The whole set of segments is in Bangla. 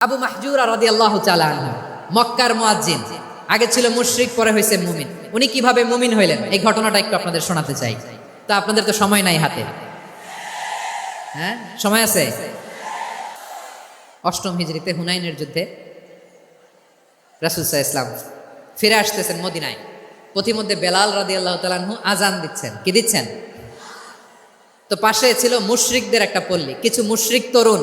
আবু মাহজুর রাদি আল্লাহ চালান মক্কার মুয়াজ্জিন। আগে ছিল মুশরিক, পরে হয়েছে মুমিন। উনি কীভাবে মুমিন হইলেন? এই ঘটনাটা একটু আপনাদের শোনাতে চাই। তা আপনাদের তো সময় নাই হাতে। হ্যাঁ? সময় আছে? অষ্টম হিজড়িতে হুনাইনের যুদ্ধে রাসুলসাহ ইসলাম ফিরে আসতেছেন মদিনায়। পথিমধ্যে বেলাল রাদি আল্লাহ তালাহু আজান দিচ্ছেন। কি দিচ্ছেন? তো পাশে ছিল মুশরিকদের একটা পল্লী। কিছু মুশরিক তরুণ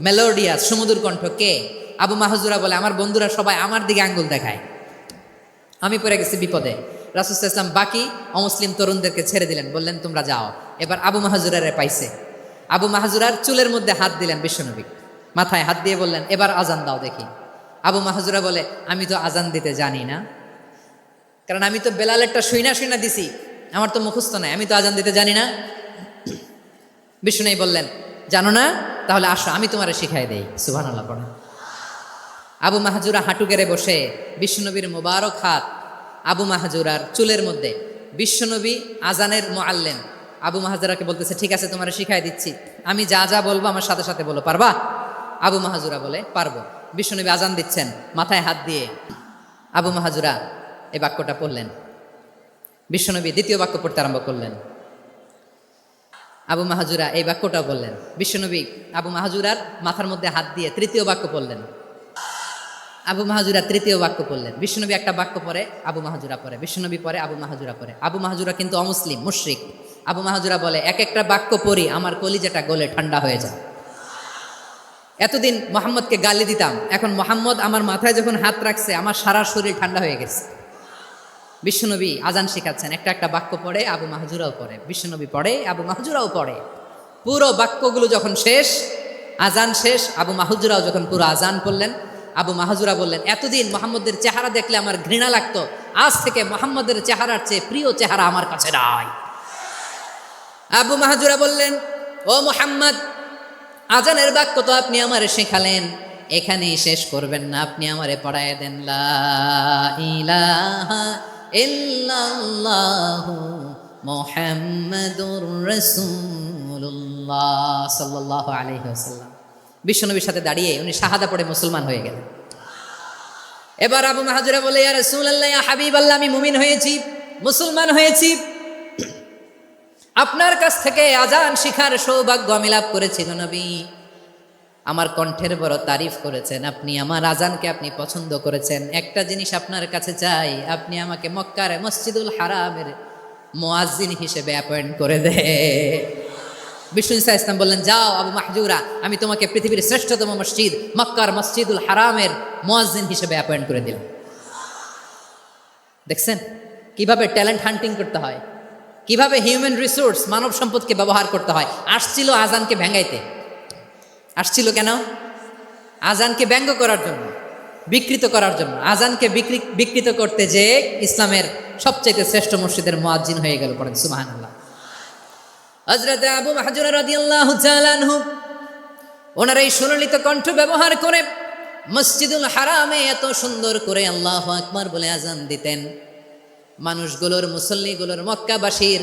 মেলোডিয়াস সমুদ্র কণ্ঠ কে? আবু মাহজুরা বলে, আমার বন্ধুরা সবাই আমার দিকে আঙ্গুল দেখায়। আমি পড়ে গেছি বিপদে। রাসুল ইসলাম বাকি অমুসলিম তরুণদেরকে ছেড়ে দিলেন, বললেন, তোমরা যাও। এবার আবু মাহাজুরারে পাইছে। আবু মাহাজুরার চুলের মধ্যে হাত দিলেন বিশ্বনবী। মাথায় হাত দিয়ে বললেন, এবার আজান দাও দেখি। আবু মাহাজুরা বলে, আমি তো আজান দিতে জানি না। কারণ আমি তো বেলালেরটা শুইনা শুইনা দিছি। আমার তো মুখস্থ নাই। আমি তো আজান দিতে জানি না। বিষ্ণু বললেন, জানো না তাহলে আসো, আমি তোমারে শিখাই দেই। সুভান আল্লাহ পড়া। আবু মাহাজুরা হাঁটু গেড়ে বসে, বিশ্বনবীর মোবারক হাত আবু মাহাজুরার চুলের মধ্যে। বিশ্বনবী আজানের মোয়াল্লেন আবু মাহাজুরাকে বলতেছে, ঠিক আছে, তোমারে শিখাই দিচ্ছি। আমি যা যা বলব আমার সাথে সাথে বলো, পারবা? আবু মাহাজুরা বলে, পারব। বিশ্বনবী আজান দিচ্ছেন, মাথায় হাত দিয়ে। আবু মাহাজুরা এই বাক্যটা পড়লেন। বিশ্বনবী দ্বিতীয় বাক্য পড়তে আরম্ভ করলেন। আবু মাহাজুরা এই বাক্যটা বললেন। বিশ্বনবী আবু মাহাজুরার মাথার মধ্যে হাত দিয়ে তৃতীয় বাক্য পড়লেন। আবু মাহাজুরা তৃতীয় বাক্য পড়লেন। বিশ্বনবী একটা বাক্য পরে আবু মাহাজুরা পরে বিশ্বনবী পরে আবু মাহাজুরা পরে আবু মাহাজুরা কিন্তু অমুসলিম, মুশ্রিক। আবু মাহাজুরা বলে, এক একটা বাক্য পড়ি, আমার কলিজাটা গলে ঠান্ডা হয়ে যায়। এতদিন মোহাম্মদকে গালি দিতাম, এখন মোহাম্মদ আমার মাথায় যখন হাত রাখছে, আমার সারা শরীর ঠান্ডা হয়ে গেছে। বিশ্বনবী আজান শেখাচ্ছেন। একটা একটা বাক্য পড়ে, আবু মাহাজুরাও পড়ে। বিশ্বনবী পড়ে, আবু মাহজুরাও পড়ে। পুরো বাক্যগুলো যখন শেষ আজান শেষ, আবু মাহজুরাও যখন পুরো আজান পড়লেন, আবু মাহাজুরা বললেন, এতদিন মোহাম্মদের চেহারা দেখলে আমার ঘৃণা লাগতো। আজ থেকে মোহাম্মদের চেহারার চেয়ে প্রিয় চেহারা আমার কাছে নাই। আবু মাহাজুরা বললেন, ও মোহাম্মদ আজানের বাক্য তো আপনি আমারে শেখালেন। এখানেই শেষ করবেন না, আপনি আমারে পড়ায় দেন লা ইলাহা বিশ্বনবীর সাথে দাঁড়িয়ে উনি শাহাদা পড়ে মুসলমান হয়ে গেলেন। এবার আবু মাহাজুরা বলে, ইয়া রাসূলুল্লাহ আমি মুমিন হয়েছি, মুসলমান হয়েছি। আপনার কাছ থেকে আজান শিখার সৌভাগ্য আমি লাভ করেছি নবী। আমার কণ্ঠের বড় তারিফ করেছেন। আপনি আমার আজানকে আপনি পছন্দ করেছেন। একটা জিনিস আপনার কাছে চাই, আপনি আমাকে মক্কার মসজিদুল হারামের মোয়াজিন হিসেবে অ্যাপয়েন্ট করে দে। বিষ্ণু ইসা ইসলাম বললেন, যাও আবু মাহজুরা, আমি তোমাকে পৃথিবীর শ্রেষ্ঠতম মসজিদ, মক্কার মসজিদুল হারামের মোয়াজিন হিসেবে অ্যাপয়েন্ট করে দিলাম। দেখছেন? কীভাবে ট্যালেন্ট হান্টিং করতে হয়? কীভাবে হিউম্যান রিসোর্স মানব সম্পদকে ব্যবহার করতে হয়? আসছিল আজানকে ভেঙ্গাইতে। আসছিল কেন? আজানকে ব্যঙ্গ করার জন্য, বিকৃত করার জন্য। আজানকে বিকৃ বিকৃত করতে যে ইসলামের সবচাইতে শ্রেষ্ঠ মসজিদের মোয়াজ্জিন হয়ে গেল পড়েন সুমাহান আল্লাহ হজরত আবু মাহাজুর রাদিয়াল্লাহু তাআলা আনহু, ওনার এই সুললিত কণ্ঠ ব্যবহার করে মসজিদুল হারামে এত সুন্দর করে আল্লাহ আকবার বলে আজান দিতেন। মানুষগুলোর, মুসল্লিগুলোর, মক্কাবাসীর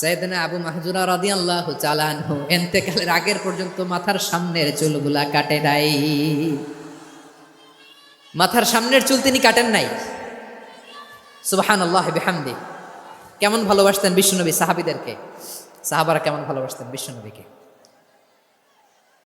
সাইদানা আবু মাহজুরা রাদিয়াল্লাহু চালানহু এন্তেকালের আগের পর্যন্ত মাথার সামনের চুলগুলা কাটে নাই। মাথার সামনের চুল তিনি কাটেন নাই। সুবহানাল্লাহ বিহামদি। কেমন ভালোবাসতেন বিশ্বনবী সাহাবিদেরকে? সাহাবারা কেমন ভালোবাসতেন বিশ্বনবীকে?